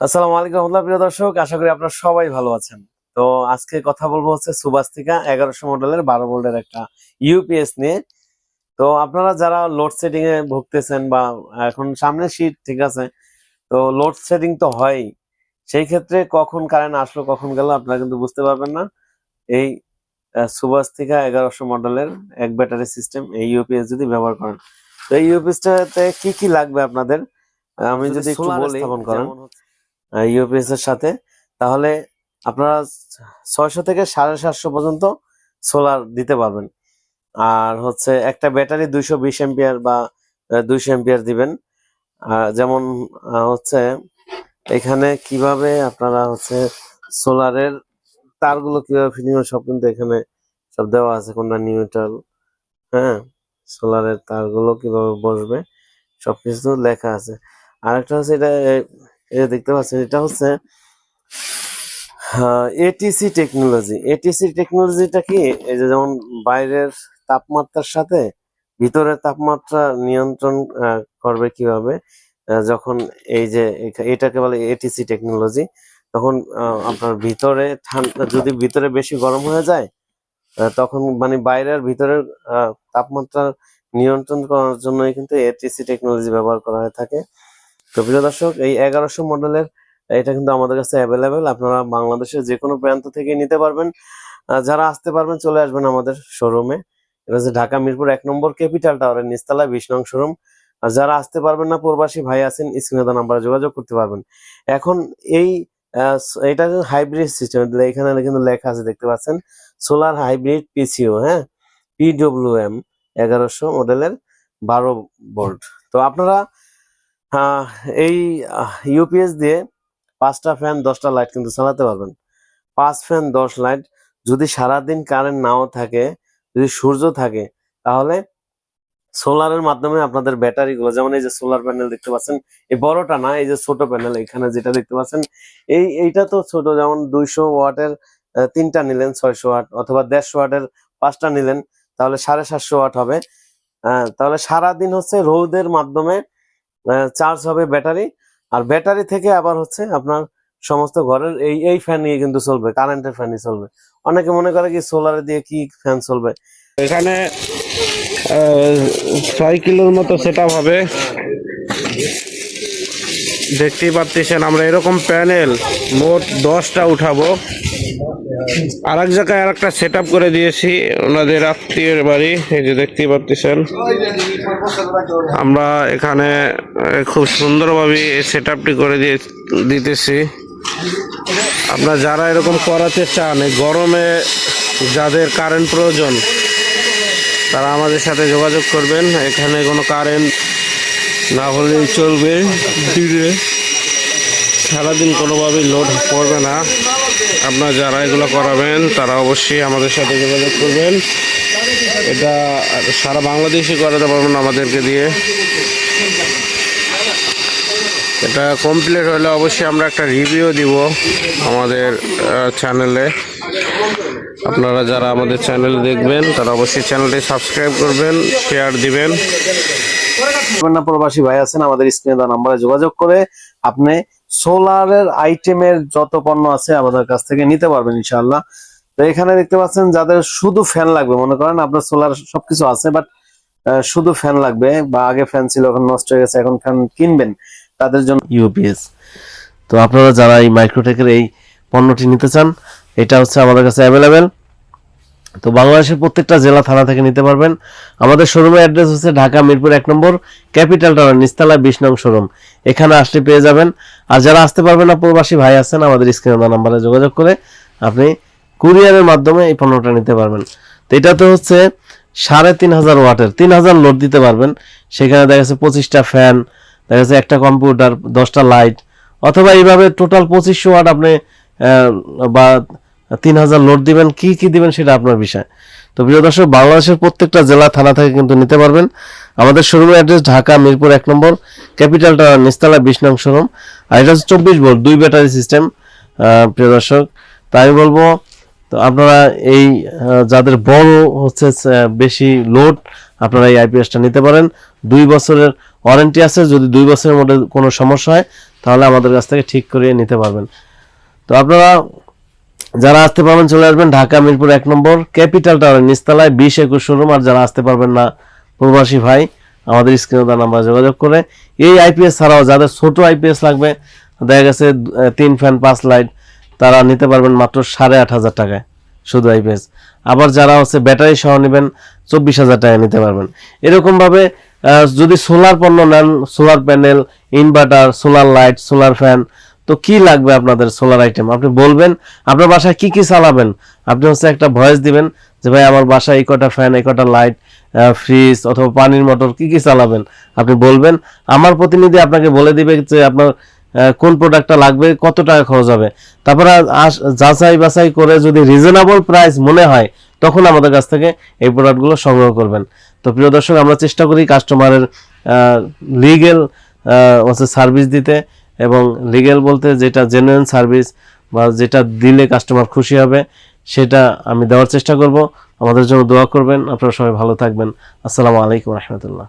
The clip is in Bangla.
আসসালামু আলাইকুম রহমতুল্লাহ প্রিয় দর্শক আশা করি আপনারা সবাই ভালো আছেন। তো আজকে কথা বলব হচ্ছে সুবাস্তিকা এগারোশো মডেলের বারো ভোল্টের একটা ইউপিএস নিয়ে। তো আপনারা যারা লোড সেটিং এ ভুগতেছেন বা এখন সামনে শীত ঠিক আছে? তো লোড সেটিং তো হয়ই। সেই ক্ষেত্রে কখন কারেন্ট আসলো কখন গেল আপনারা কিন্তু বুঝতে পারবেন না। এই সুবাস্তিকা এগারোশো মডেলের এক ব্যাটারি সিস্টেম এই ইউপিএস যদি ব্যবহার করেন। তো এই ইউপিএসটাতে কি কি লাগবে আপনাদের? আমি যদি একটু বলি স্থাপন করেন, ইউপিএস এর সাথে, তাহলে আপনারা ছয়শো থেকে সাড়ে সাতশো পর্যন্ত সোলার দিতে পারবেন। আর হচ্ছে একটা ব্যাটারি দুইশো বিশ এম্পিয়ার বা দুইশো এম্পিয়ার দিবেন। যেমন হচ্ছে এখানে কীভাবে আপনারা হচ্ছে সোলারের তারগুলো কীভাবে ফিটিং সব কিন্তু এখানে সব দেওয়া আছে, কোনটা নিউট্রাল হ্যাঁ? সোলারের তারগুলো কীভাবে বসবে, সবকিছু লেখা আছে। আরেকটা হচ্ছে এটা এটা দেখতে পাচ্ছেন, এটা হচ্ছে এটিসি টেকনোলজি এটিসি টেকনোলজিটা কি? এই যে যেমন বাইরের তাপমাত্রার সাথে ভিতরের তাপমাত্রা নিয়ন্ত্রণ করবে কীভাবে যখন এই যে এটাকে বলে এটিসি টেকনোলজি তখন আপনার ভিতরে ঠান্ডা যদি ভিতরে বেশি গরম হয়ে যায় তখন মানে বাইরের ভিতরের তাপমাত্রা নিয়ন্ত্রণ করার জন্যই কিন্তু এটিসি টেকনোলজি ব্যবহার করা হয়ে থাকে। তো প্রিয় দর্শক, এই এগারোশো মডেলের এটা কিন্তু আমাদের কাছে অ্যাভেলেবেল আপনারা বাংলাদেশের যে কোনো প্রান্ত থেকে নিতে পারবেন। যারা আসতে পারবেন, চলে আসবেন আমাদের শোরুমে এটা হচ্ছে ঢাকা মিরপুর এক নম্বর ক্যাপিটাল টাওয়ারের নিচতলা বিশ নং শোরুম আর যারা আসতে পারবেন না, প্রবাসী ভাই আছেন স্ক্রিনে নাম্বারে যোগাযোগ করতে পারবেন। এখন এই এটা হাইব্রিড সিস্টেম এখানে কিন্তু লেখা আছে, দেখতে পাচ্ছেন? সোলার হাইব্রিড পিসিও হ্যাঁ? পিডব্লিউ এম এগারোশো মডেলের বারো ভোল্ট তো আপনারা এই ইউপিএস দিয়ে পাঁচটা ফ্যান দশটা লাইট কিন্তু চালাতে পারবেন। পাঁচ ফ্যান দশ লাইট যদি সারাদিন কারেন্ট নাও থাকে, যদি সূর্য থাকে, তাহলে সোলারের মাধ্যমে আপনাদের ব্যাটারি গুলো, যেমন এই যে সোলার প্যানেল দেখতে পাচ্ছেন, এই বড়টা না, এই যে ছোট প্যানেল এখানে যেটা দেখতে পাচ্ছেন, এই, এইটা তো ছোট, যেমন দুইশো ওয়াটের তিনটা নিলেন, ছয়শো ওয়াট, অথবা দেড়শো ওয়াটের পাঁচটা নিলেন, তাহলে সাড়ে সাতশো ওয়াট হবে। তাহলে সারাদিন হচ্ছে রোদের মাধ্যমে চার্জ হবে ব্যাটারি আর ব্যাটারি থেকে আবার হচ্ছে আপনার সমস্ত ঘরের এই এই ফ্যান নিয়ে কিন্তু চলবে কারেন্টের ফ্যানই চলবে। অনেকে মনে করে কি সোলার দিয়ে কি ফ্যান চলবে? এখানে ছয় কিলোর মতো সেট হবে। দেখতেই পাচ্ছেন, আমরা এরকম প্যানেল মোট দশটা উঠাবো। আর এক জায়গায় আর একটা সেট করে দিয়েছি। ওনাদের আত্মীয়ের বাড়ি, এই যে দেখতেই পাচ্ছেন আমরা এখানে খুব সুন্দরভাবে এই সেট করে দিয়ে দিতেছি। আপনারা যারা এরকম করাতে চান গরমে যাদের কারেন্ট প্রয়োজন, তারা আমাদের সাথে যোগাযোগ করবেন। এখানে কোনো কারেন্ট না হলেই চলবে। সারাদিন কোনোভাবেই লোড পড়বে না। আপনারা যারা এগুলো করাবেন, তারা অবশ্যই আমাদের সাথে যোগাযোগ করবেন। এটা সারা বাংলাদেশে করাতে পারবেন আমাদেরকে দিয়ে। এটা কমপ্লিট হলে অবশ্যই আমরা একটা রিভিউ দিব আমাদের চ্যানেলে আপনারা যারা আমাদের চ্যানেল দেখবেন, তারা অবশ্যই চ্যানেলটি সাবস্ক্রাইব করবেন শেয়ার দিবেন। প্রবাসী ভাই আছেন, আমাদের স্ক্রিনে দেওয়া নাম্বারে যোগাযোগ করে আপনি সোলারের আইটেমের যত পণ্য আছে আমাদের কাছ থেকে নিতে পারবেন ইনশাআল্লাহ। তো এখানে দেখতে পাচ্ছেন যাদের শুধু ফ্যান লাগবে, মনে করেন আপনার সোলার সবকিছু আছে, বাট শুধু ফ্যান লাগবে বা আগে ফ্যান ছিল, এখন নষ্ট হয়ে গেছে, এখন ফ্যান কিনবেন তাদের জন্য ইউপিএস। তো আপনারা যারা এই মাইক্রোটেকের এই পণ্যটি নিতে চান, এটা হচ্ছে আমাদের কাছে অ্যাভেলেবেল তো বাংলাদেশের প্রত্যেকটা জেলা, থানা থেকে নিতে পারবেন। আমাদের শোরুমের অ্যাড্রেস হচ্ছে ঢাকা মিরপুর এক নম্বর, ক্যাপিটাল টাওয়ার, নিস্তালা বিশ নং শোরুম এখানে আসলে পেয়ে যাবেন। আর যারা আসতে পারবেন না, প্রবাসী ভাই আছেন, আমাদের স্ক্রিনে নাম্বারে যোগাযোগ করে আপনি কুরিয়ারের মাধ্যমে এই পণ্যটা নিতে পারবেন। তো এটা তো হচ্ছে সাড়ে তিন হাজার ওয়াটের, তিন হাজার লোড দিতে পারবেন। সেখানে দেখা যাচ্ছে পঁচিশটা ফ্যান দেখা যাচ্ছে একটা কম্পিউটার দশটা লাইট অথবা এইভাবে টোটাল পঁচিশশো ওয়াট আপনি বা তিন হাজার লোড দিবেন, কি কি দিবেন সেটা আপনার বিষয়। তো প্রিয় দর্শক, বাংলাদেশের প্রত্যেকটা জেলা, থানা থেকে কিন্তু নিতে পারবেন। আমাদের শোরুমের অ্যাড্রেস ঢাকা, মিরপুর এক নম্বর, ক্যাপিটাল টাওয়ার, নিস্তালা বিশ নং শোরুম। আর এটা হচ্ছে চব্বিশ ভোল্ট, দুই ব্যাটারি সিস্টেম। প্রিয় দর্শক তাই বলব, তো আপনারা এই যাদের বড় হচ্ছে বেশি লোড, আপনারা এই আইপিএসটা নিতে পারেন। দুই বছরের ওয়ারেন্টি আছে, যদি দুই বছরের মধ্যে কোনো সমস্যা হয়, তাহলে আমাদের কাছ থেকে ঠিক করিয়ে নিতে পারবেন। তো আপনারা যারা আসতে পারবেন চলে আসবেন, ঢাকা, মিরপুর এক নম্বর, ক্যাপিটাল টাওয়ার নিচতলায় বিশ একুশ শোরুম, আর যারা আসতে পারবেন না, প্রবাসী ভাই, আমাদের স্ক্রিনে তার নাম্বার যোগাযোগ করে। এই আইপিএস ছাড়াও যাদের ছোট আইপিএস লাগবে, দেখা গেছে তিন ফ্যান, পাঁচ লাইট, তারা নিতে পারবেন মাত্র সাড়ে আট হাজার টাকায় শুধু আইপিএস আবার যারা হচ্ছে ব্যাটারি সহ নেবেন, চব্বিশ হাজার টাকা নিতে পারবেন। এরকমভাবে যদি সোলার পণ্য নেন, solar panel, inverter, solar light, solar fan তো কি লাগবে আপনাদের সোলার আইটেম আপনি বলবেন, আপনার বাসায় কি কি চালাবেন? আপনি হচ্ছে একটা ভয়েস দিবেন যে, ভাই, আমার বাসায় এই কটা ফ্যান এই কটা লাইট ফ্রিজ অথবা পানির মোটর কি কি চালাবেন? আপনি বলবেন, আমার প্রতিনিধি আপনাকে বলে দিবে যে, আপনার কোন প্রোডাক্টটা লাগবে, কত টাকা খরচ হবে? তারপরে যাচাই বাছাই করে যদি রিজনেবল প্রাইস মনে হয়, তখন আমাদের কাছ থেকে এই প্রোডাক্টগুলো সংগ্রহ করবেন। তো প্রিয় দর্শক, আমরা চেষ্টা করি কাস্টমারের লিগেল সার্ভিস দিতে। এবং লিগেল বলতে যেটা জেনুইন সার্ভিস বা যেটা দিলে কাস্টমার খুশি হবে, সেটা আমি দেওয়ার চেষ্টা করব। আমাদের জন্য দোয়া করবেন। আপনারা সবাই ভালো থাকবেন। আসসালামু আলাইকুম রহমতুল্লাহ।